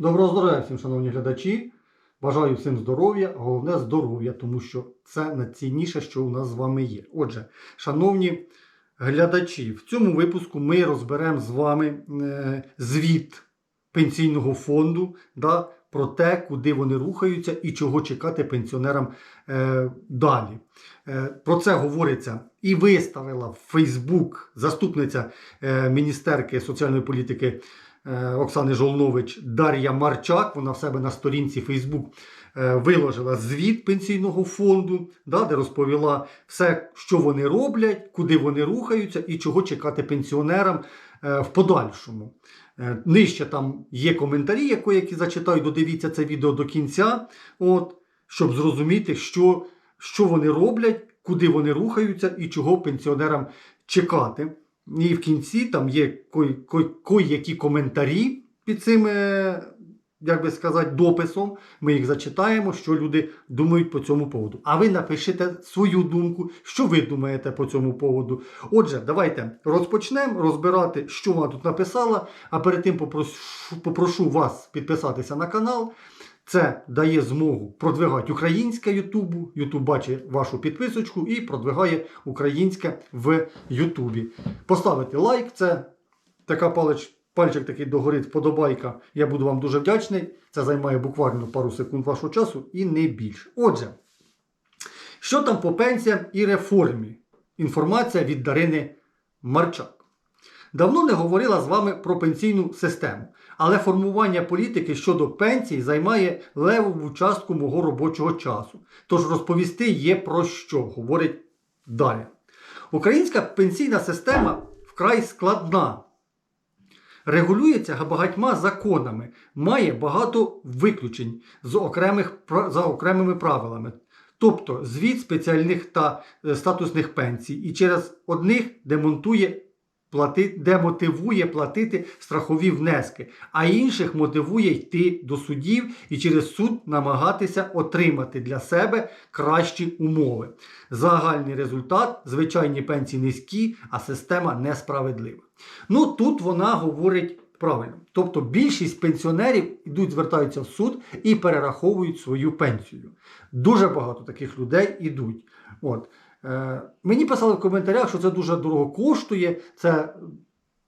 Доброго здоров'я всім, шановні глядачі. Бажаю всім здоров'я, головне здоров'я, тому що це найцінніше, що у нас з вами є. Отже, шановні глядачі, в цьому випуску ми розберемо з вами е, звіт пенсійного фонду да, про те, куди вони рухаються і чого чекати пенсіонерам е, далі. Е, про це говориться і виставила в Фейсбук заступниця е, міністерки соціальної політики. Е, Оксани Жолнович Дар'я Марчак. Вона в себе на сторінці Фейсбук виложила звіт пенсійного фонду, де розповіла все, що вони роблять, куди вони рухаються і чого чекати пенсіонерам е, в подальшому. Е, Нижче там є коментарі, які, які зачитаю, додивіться це відео до кінця, от, щоб зрозуміти, що, що вони роблять, куди вони рухаються і чого пенсіонерам чекати. І в кінці там є кої- кої- кої-які коментарі під цим, е, як би сказати, дописом. Ми їх зачитаємо, що люди думають по цьому поводу. А ви напишите свою думку, що ви думаєте по цьому поводу. Отже, давайте розпочнемо розбирати, що вона тут написала. А перед тим попрошу, попрошу вас підписатися на канал. Це дає змогу продвигати українське Ютубу. Ютуб бачить вашу підписочку і продвигає українське в Ютубі. Поставити лайк, це така палич, пальчик такий догорить, вподобайка. Я буду вам дуже вдячний. Це займає буквально пару секунд вашого часу і не більше. Отже, що там по пенсіям і реформі? Інформація від Дарини Марчак. Давно не говорила з вами про пенсійну систему, але формування політики щодо пенсій займає левову частку мого робочого часу. Тож розповісти є про що, говорить далі. Українська пенсійна система вкрай складна. Регулюється багатьма законами, має багато виключень з окремих, за окремими правилами. Тобто звіт спеціальних та е, статусних пенсій, і через одних демонтує плати, демотивує платити страхові внески, а інших мотивує йти до судів і через суд намагатися отримати для себе кращі умови. Загальний результат звичайні пенсії низькі, а система несправедлива. Ну тут вона говорить. Правильно, тобто більшість пенсіонерів йдуть, звертаються в суд і перераховують свою пенсію. Дуже багато таких людей йдуть. От. Е, мені писали в коментарях, що це дуже дорого коштує. Це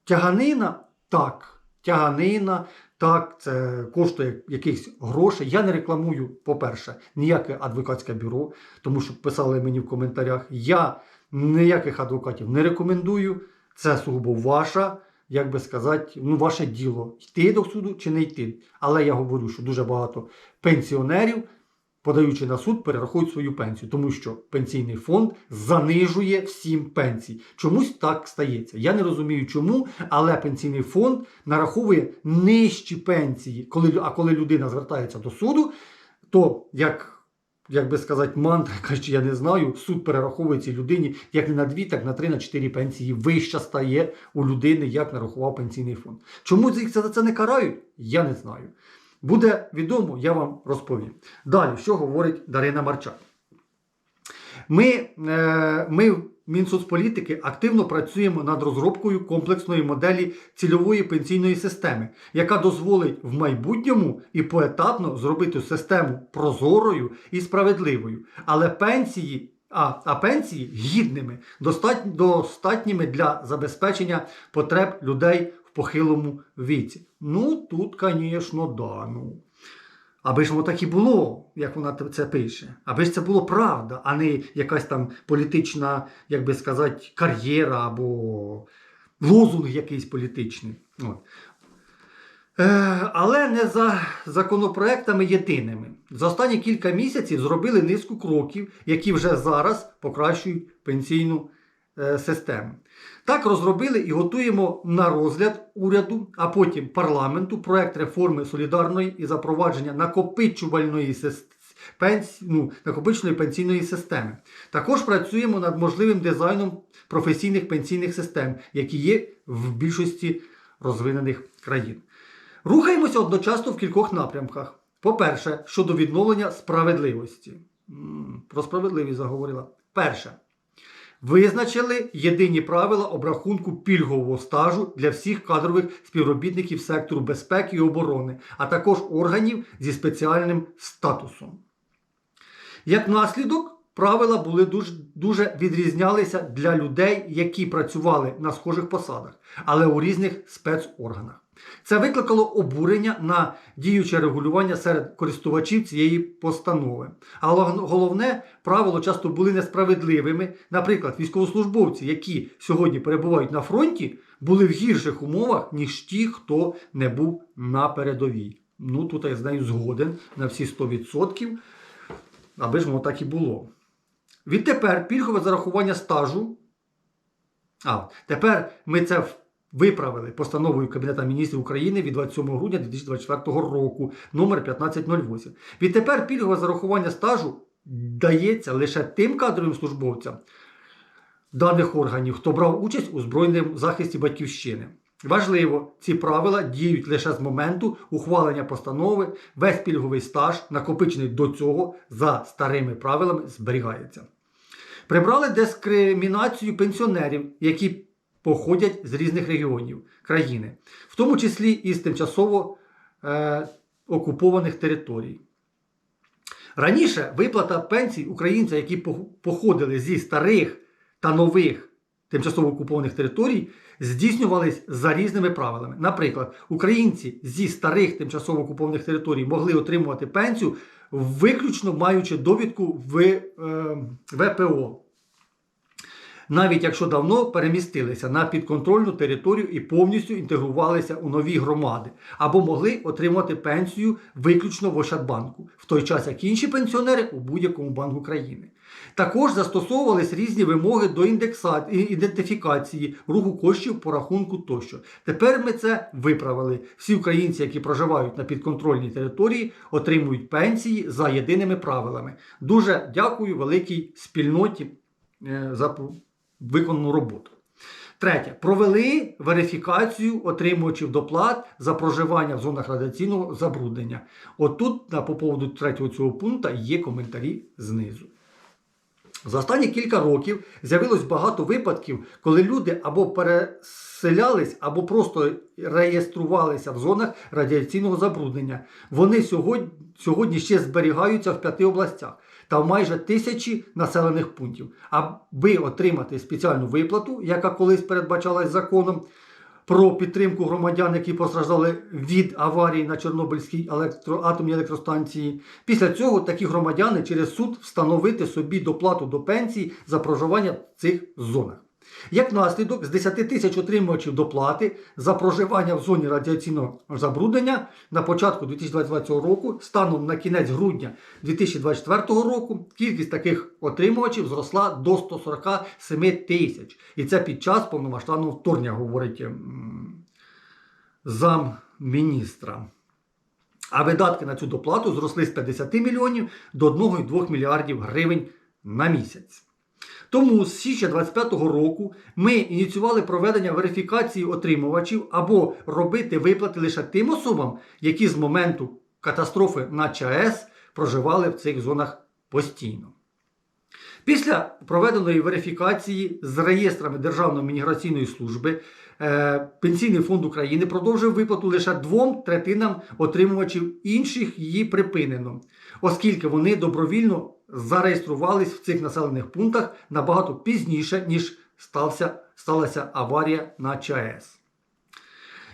тяганина, так, тяганина, так, це коштує якихось грошей. Я не рекламую, по-перше, ніяке адвокатське бюро, тому що писали мені в коментарях. Я ніяких адвокатів не рекомендую. Це сугубо ваша, як би сказати, ну, ваше діло йти до суду чи не йти. Але я говорю, що дуже багато пенсіонерів подаючи на суд, перерахують свою пенсію, тому що пенсійний фонд занижує всім пенсій. Чомусь так стається. Я не розумію, чому, але пенсійний фонд нараховує нижчі пенсії. Коли, а коли людина звертається до суду, то як. Як би сказати, мантра, каже, я не знаю, суд перераховує цій людині як не на дві, так на три, на чотири пенсії вища стає у людини, як нарахував пенсійний фонд. Чому їх за це не карають? Я не знаю. Буде відомо, я вам розповім. Далі, що говорить Дарина Марчак? Ми, е, ми в Мінсоцполітики активно працюємо над розробкою комплексної моделі цільової пенсійної системи, яка дозволить в майбутньому і поетапно зробити систему прозорою і справедливою. Але пенсії. А, а пенсії гідними, достатніми для забезпечення потреб людей в похилому віці. Ну, тут, звісно, да. Ну. Аби ж воно так і було, як вона це пише. Аби ж це було правда, а не якась там політична, як би сказати, кар'єра або лозунг якийсь політичний. От. Е, але не за законопроектами єдиними. За останні кілька місяців зробили низку кроків, які вже зараз покращують пенсійну е, систему. Так розробили і готуємо на розгляд уряду, а потім парламенту проект реформи солідарної і запровадження накопичувальної сис- пенсі- ну, накопичувальної пенсійної системи. Також працюємо над можливим дизайном професійних пенсійних систем, які є в більшості розвинених країн. Рухаємося одночасно в кількох напрямках. По-перше, щодо відновлення справедливості. Про справедливість заговорила. Перше. Визначили єдині правила обрахунку пільгового стажу для всіх кадрових співробітників сектору безпеки і оборони, а також органів зі спеціальним статусом. Як наслідок, правила були дуже, дуже відрізнялися для людей, які працювали на схожих посадах, але у різних спецорганах. Це викликало обурення на діюче регулювання серед користувачів цієї постанови. Але головне, правила часто були несправедливими. Наприклад, військовослужбовці, які сьогодні перебувають на фронті, були в гірших умовах, ніж ті, хто не був на передовій. Ну, тут я з нею згоден на всі 100%, аби ж воно так і було. Відтепер пільгове зарахування стажу. А, тепер ми це виправили постановою Кабінету міністрів України від 27 грудня 2024 року, номер 1508. Відтепер пільгове зарахування стажу дається лише тим кадровим службовцям даних органів, хто брав участь у збройному захисті батьківщини. Важливо, ці правила діють лише з моменту ухвалення постанови. Весь пільговий стаж, накопичений до цього за старими правилами, зберігається. Прибрали дискримінацію пенсіонерів, які походять з різних регіонів країни, в тому числі із тимчасово е, окупованих територій. Раніше виплата пенсій українцям, які походили зі старих та нових тимчасово окупованих територій, здійснювались за різними правилами. Наприклад, українці зі старих тимчасово окупованих територій могли отримувати пенсію, виключно маючи довідку в е, ВПО навіть якщо давно перемістилися на підконтрольну територію і повністю інтегрувалися у нові громади, або могли отримати пенсію виключно в Ощадбанку, в той час як інші пенсіонери у будь-якому банку країни. Також застосовувались різні вимоги до індекса... ідентифікації, руху коштів по рахунку тощо. Тепер ми це виправили. Всі українці, які проживають на підконтрольній території, отримують пенсії за єдиними правилами. Дуже дякую великій спільноті е, за виконану роботу. Третє. Провели верифікацію отримувачів доплат за проживання в зонах радіаційного забруднення. Отут, по поводу третього цього пункту, є коментарі знизу. За останні кілька років з'явилось багато випадків, коли люди або переселялись, або просто реєструвалися в зонах радіаційного забруднення. Вони сьогодні, сьогодні ще зберігаються в п'яти областях та в майже тисячі населених пунктів. Аби отримати спеціальну виплату, яка колись передбачалась законом, про підтримку громадян, які постраждали від аварії на Чорнобильській електро... атомній електростанції. Після цього такі громадяни через суд встановити собі доплату до пенсії за проживання в цих зонах. Як наслідок, з 10 тисяч отримувачів доплати за проживання в зоні радіаційного забруднення на початку 2022 року, станом на кінець грудня 2024 року, кількість таких отримувачів зросла до 147 тисяч. І це під час повномасштабного вторгнення, говорить замміністра. А видатки на цю доплату зросли з 50 мільйонів до 1,2 мільярдів гривень на місяць. Тому з січня 2025 року ми ініціювали проведення верифікації отримувачів або робити виплати лише тим особам, які з моменту катастрофи на ЧАЕС проживали в цих зонах постійно. Після проведеної верифікації з реєстрами Державної міграційної служби Пенсійний фонд України продовжив виплату лише двом третинам отримувачів, інших її припинено, оскільки вони добровільно зареєструвались в цих населених пунктах набагато пізніше, ніж стався, сталася аварія на ЧАЕС.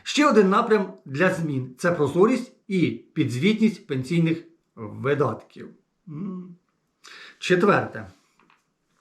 Ще один напрям для змін це прозорість і підзвітність пенсійних видатків. Четверте.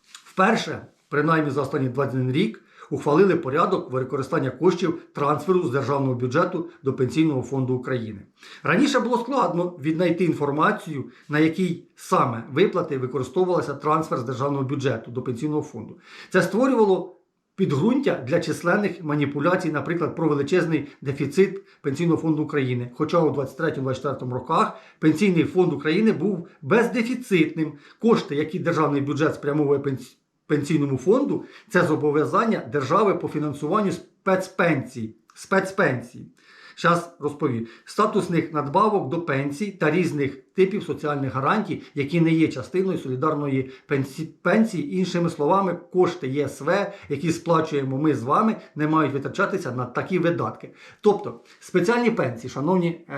Вперше, принаймні за останній 21 рік, ухвалили порядок використання коштів трансферу з державного бюджету до Пенсійного фонду України. Раніше було складно віднайти інформацію, на якій саме виплати використовувалися трансфер з державного бюджету до пенсійного фонду. Це створювало підґрунтя для численних маніпуляцій, наприклад, про величезний дефіцит Пенсійного фонду України. Хоча у 23-24 роках Пенсійний фонд України був бездефіцитним. Кошти, які державний бюджет спрямовує пенсійному фонду, це зобов'язання держави по фінансуванню спецпенсій. спецпенсій. Зараз розповім. Статусних надбавок до пенсій та різних типів соціальних гарантій, які не є частиною солідарної пенсії. Іншими словами, кошти ЄСВ, які сплачуємо ми з вами, не мають витрачатися на такі видатки. Тобто спеціальні пенсії, шановні е,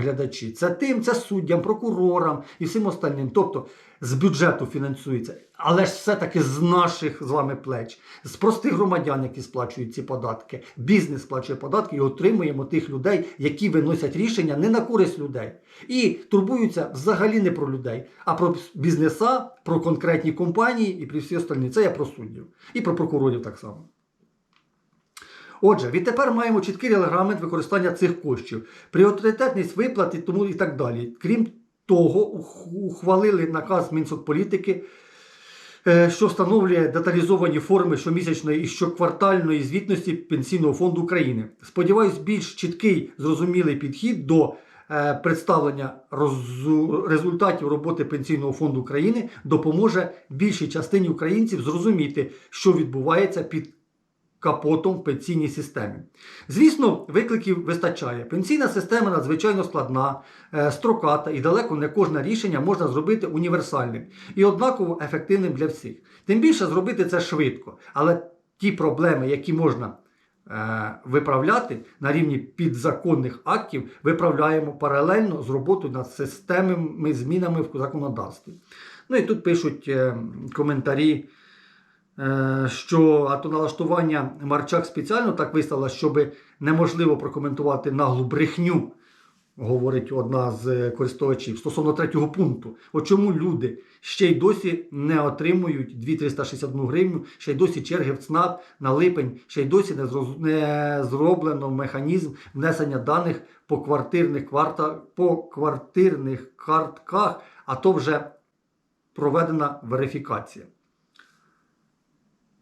глядачі, це тим, це суддям, прокурорам і всім остальним. Тобто з бюджету фінансується, але ж все-таки з наших з вами плеч, з простих громадян, які сплачують ці податки. Бізнес сплачує податки і отримуємо тих людей, які виносять рішення не на користь людей. І турбуються взагалі не про людей, а про бізнеса, про конкретні компанії і про всі остальні. Це я про суддів і про прокурорів так само. Отже, відтепер маємо чіткий регламент використання цих коштів, пріоритетність виплати тому і так далі. Крім того, ухвалили наказ Мінсоцполітики, що встановлює деталізовані форми щомісячної і щоквартальної звітності Пенсійного фонду України. Сподіваюсь, більш чіткий зрозумілий підхід до е, представлення результатів роботи Пенсійного фонду України допоможе більшій частині українців зрозуміти, що відбувається під капотом в пенсійній системі. Звісно, викликів вистачає. Пенсійна система надзвичайно складна, е, строката і далеко не кожне рішення можна зробити універсальним і однаково ефективним для всіх. Тим більше зробити це швидко. Але ті проблеми, які можна е, виправляти на рівні підзаконних актів, виправляємо паралельно з роботою над системними змінами в законодавстві. Ну і тут пишуть е, коментарі. Е, що автоналаштування Марчак спеціально так виставила, щоб неможливо прокоментувати наглу брехню, говорить одна з е, користувачів стосовно третього пункту. От чому люди ще й досі не отримують 2361 гривню, ще й досі черги в ЦНАП на липень, ще й досі не, зроз... не зроблено механізм внесення даних по квартирних, кварта... по квартирних картках, а то вже проведена верифікація.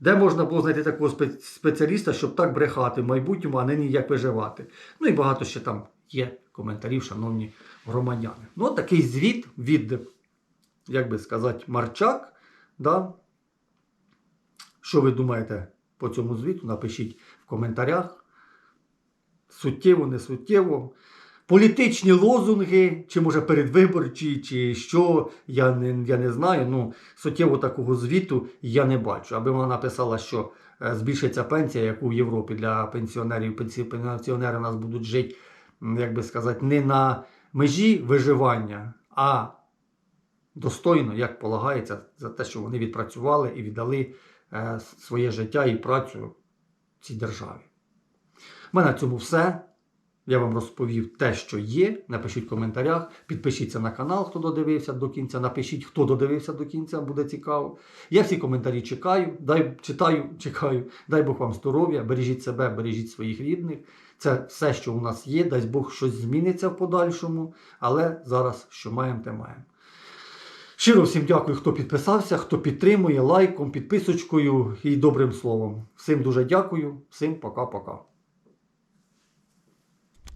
Де можна було знайти такого спеціаліста, щоб так брехати в майбутньому, а не ніяк виживати? Ну і багато ще там є коментарів, шановні громадяни. Ну, такий звіт від, як би сказати, Марчак. Да? Що ви думаєте по цьому звіту? Напишіть в коментарях. Суттєво, не суттєво. Політичні лозунги, чи може передвиборчі, чи що, я не, я не знаю. Ну, суттєво такого звіту я не бачу. Аби вона написала, що е, збільшиться пенсія, як у Європі для пенсіонерів. Пенсі- Пенсіонери у нас будуть жити, як би сказати, не на межі виживання, а достойно, як полагається, за те, що вони відпрацювали і віддали е, своє життя і працю цій державі. У мене на цьому все. Я вам розповів те, що є. Напишіть в коментарях, підпишіться на канал, хто додивився до кінця. Напишіть, хто додивився до кінця, буде цікаво. Я всі коментарі чекаю, дай, читаю, чекаю. Дай Бог вам здоров'я, бережіть себе, бережіть своїх рідних. Це все, що у нас є. Дай Бог щось зміниться в подальшому, але зараз що маємо, те маємо. Щиро всім дякую, хто підписався, хто підтримує лайком, підписочкою і добрим словом. Всім дуже дякую, всім пока-пока.